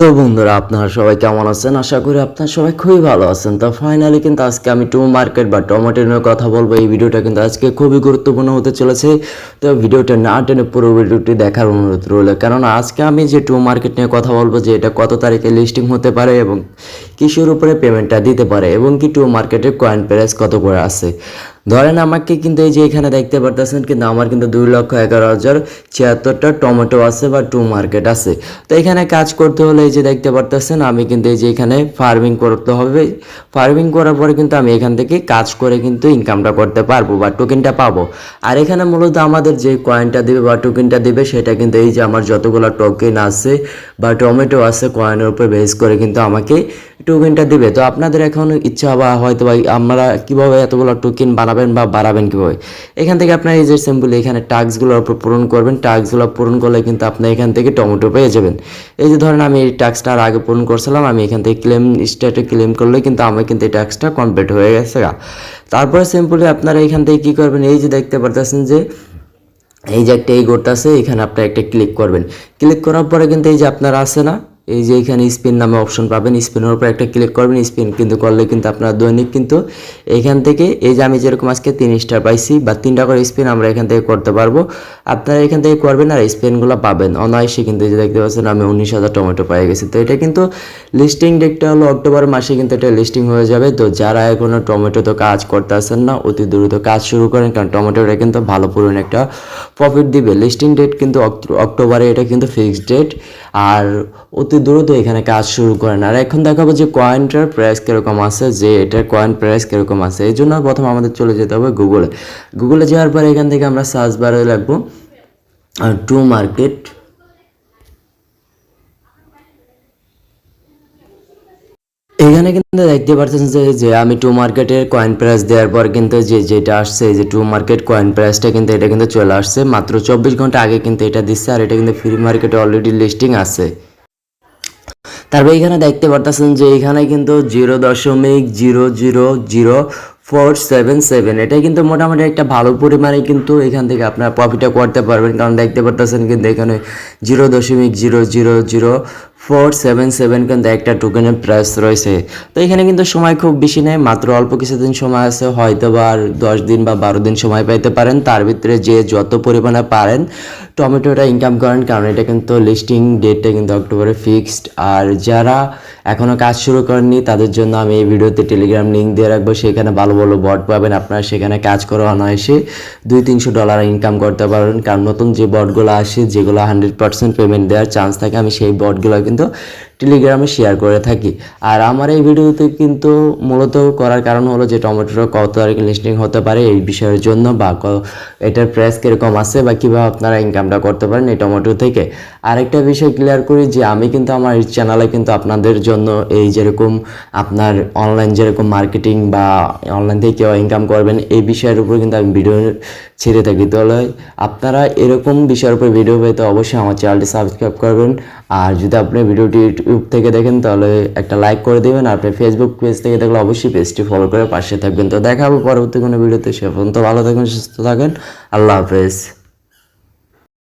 তো বন্ধুরা, আপনারা সবাই কেমন আছেন? আশা করি আপনারা সবাই খুবই ভালো আছেন। তো ফাইনালি কিন্তু আজকে আমি টু মার্কেট বা টমেটো নিয়ে কথা বলব। এই ভিডিওটা কিন্তু আজকে খুবই গুরুত্বপূর্ণ হতে চলেছে। তো ভিডিওটা না টেনে পুরো ভিডিওটি দেখার অনুরোধ রইল। কেননা, আজকে আমি যে টু মার্কেট নিয়ে কথা বলব, যে এটা কত তারিখে লিস্টিং হতে পারে এবং কিসের উপরে পেমেন্টটা দিতে পারে এবং কি টু মার্কেটের কয়েন প্রাইস কত করে আছে। ধরেন আমাকে কিন্তু এই যে এখানে দেখতে পারতেছেন কিন্তু আমার কিন্তু দুই লক্ষ এগারো হাজার ছিয়াত্তরটা টমেটো আছে বা টু মার্কেট আছে। তো এখানে কাজ করতে হলে এই যে দেখতে পারতেছেন, আমি কিন্তু এই যে এখানে ফার্মিং করতে হবে। ফার্মিং করার পরে কিন্তু আমি এখান থেকে কাজ করে কিন্তু ইনকামটা করতে পারব বা টোকেনটা পাবো। আর এখানে মূলত আমাদের যে কয়েনটা দিবে বা টোকেনটা দিবে, সেটা কিন্তু এই যে আমার যতগুলো টোকেন আছে বা টমেটো আছে কয়েনের উপর বেস করে কিন্তু আমাকে টোকেনটা দিবে। তো আপনাদের এখন ইচ্ছা বা হয়তো বা আমরা কীভাবে এতগুলো টোকেন বানাবেন বা বাড়াবেন কীভাবে? এখান থেকে আপনার এই যে সিম্পল এখানে টাস্কগুলোর উপর পূরণ করবেন। টাস্কগুলো পূরণ করলে কিন্তু আপনি এখান থেকে টমেটো পেয়ে যাবেন। এই যে ধরেন আমি এই টাস্কটা আর আগে পূরণ করছিলাম, আমি এখান থেকে ক্লেম স্টেটে ক্লেম করলে কিন্তু আমার কিন্তু এই টাস্কটা কমপ্লিট হয়ে গেছে। তারপরে সিম্পলি আপনারা এখান থেকে কী করবেন? এই যে দেখতে পারতেছেন যে এই যে একটা এই গোটা আছে, এখানে আপনি একটা ক্লিক করবেন। ক্লিক করার পরে কিন্তু এই যে আপনার আছে না এই যে এখানে স্পিন নামে অপশন পাবেন স্পিনের উপর একটা ক্লিক করবেন স্পিন কিন্তু করলে কিন্তু আপনার দৈনিক কিন্তু এখান থেকে এই যে আমি যেরকম আজকে তিন স্টার পাইছি বা তিনটা করে স্পিন আমরা এখান থেকে করতে পারব। আপনারা এখান থেকে করবেন আর স্পিনগুলো পাবেন। অনায়াসে কিন্তু এই যে দেখতে পাচ্ছেন আমি উনিশ হাজার টমেটো পেয়ে গেছি। তো এটা কিন্তু লিস্টিং ডেটটা হলো অক্টোবর মাসে কিন্তু এটা লিস্টিং হয়ে যাবে। তো যারা এখনও টমেটো তো কাজ করতে আসেন না, অতি দ্রুত কাজ শুরু করেন, কারণ টমেটোটা কিন্তু ভালো পরিমাণ একটা প্রফিট দিবে। লিস্টিং ডেট কিন্তু অক্টোবরে এটা কিন্তু ফিক্সড ডেট আর অতি দ্রুত এখানে কাজ শুরু করেন। আর এখন দেখাবো যে কয়েনটার প্রাইস কীরকম আছে, যে এটার কয়েন প্রাইস কীরকম আছে। এই জন্য প্রথম আমাদের চলে যেতে হবে গুগলে গুগলে যাওয়ার পরে এখান থেকে আমরা সার্চ বারে লাগবো। টু মার্কেট এখানে কিন্তু দেখতে পাচ্ছেন যে আমি টু মার্কেটের কয়েন প্রাইস দেওয়ার পর কিন্তু যে, যেটা আসছে যে টু মার্কেট কয়েন প্রাইসটা কিন্তু এটা কিন্তু চলে আসছে। মাত্র চব্বিশ ঘণ্টা আগে কিন্তু এটা দিচ্ছে, আর এটা কিন্তু ফ্রি মার্কেটে অলরেডি লিস্টিং আছে। তারপর এখানে দেখতে পারতেছেন যে এখানে কিন্তু জিরো দশমিক zero zero zero four seven seven. এটা কিন্তু মোটামুটি একটা ভালো পরিমাণে কিন্তু এখান থেকে আপনার প্রফিটটা করতে পারবেন। কারণ দেখতে পারতেছেন কিন্তু এখানে জিরো দশমিক zero zero zero four seven seven কিন্তু একটা টোকেনের প্রাইস রয়েছে। তো এখানে কিন্তু সময় খুব বেশি নেই, মাত্র অল্প কিছুদিন সময় আছে হয়তো বা আর দশ দিন বা বারো দিন সময় পাইতে পারেন। তার ভিতরে যে যত পরিমাণে পারেন, টমেটোটা ইনকাম করেন, কারণ এটা কিন্তু লিস্টিং ডেটটা কিন্তু অক্টোবরে ফিক্সড আর যারা এখনও কাজ শুরু করেননি, তাদের জন্য আমি এই ভিডিওতে টেলিগ্রাম লিঙ্ক দিয়ে রাখব। সেখানে ভালো ভালো বট পাবেন আপনারা, সেখানে কাজ করে অনায়াসে দুই তিনশো ডলার ইনকাম করতে পারবেন কারণ নতুন যে বটগুলো আসে, যেগুলো হান্ড্রেড পার্সেন্ট পেমেন্ট দেওয়ার চান্স থাকে, আমি সেই বটগুলো কিন্তু কিন্তু টেলিগ্রামে শেয়ার করে থাকি। আর আমার এই ভিডিওতে কিন্তু মূলত করার কারণ হলো যে টমেটোর কত তারিখে লিস্টিং হতে পারে এই বিষয়ের জন্য বা এটার প্রাইস কীরকম আছে বা কীভাবে আপনারা ইনকামটা করতে পারেন এই টমেটো থেকে। আরেকটা বিষয় ক্লিয়ার করি যে আমি কিন্তু আমার এই চ্যানেলে কিন্তু আপনাদের জন্য এই যেরকম আপনার অনলাইন যেরকম মার্কেটিং বা অনলাইন থেকে কেউ ইনকাম করবেন এই বিষয়ের উপর কিন্তু আমি ভিডিও ছেড়ে থাকি। তাহলে আপনারা এরকম বিষয়ের উপর ভিডিও পেতে অবশ্যই আমার চ্যানেলটি সাবস্ক্রাইব করবেন। আর যদি আপনি ভিডিওটি ইউটিউব থেকে দেখেন, তাহলে একটা লাইক করে দেবেন আপনি ফেসবুক পেজ থেকে দেখলে অবশ্যই পেজটি ফলো করে পাশে থাকবেন। তো দেখা হবে পরবর্তী কোনো ভিডিওতে সে পর্যন্ত ভালো থাকবেন, সুস্থ থাকেন আল্লাহ হাফেজ।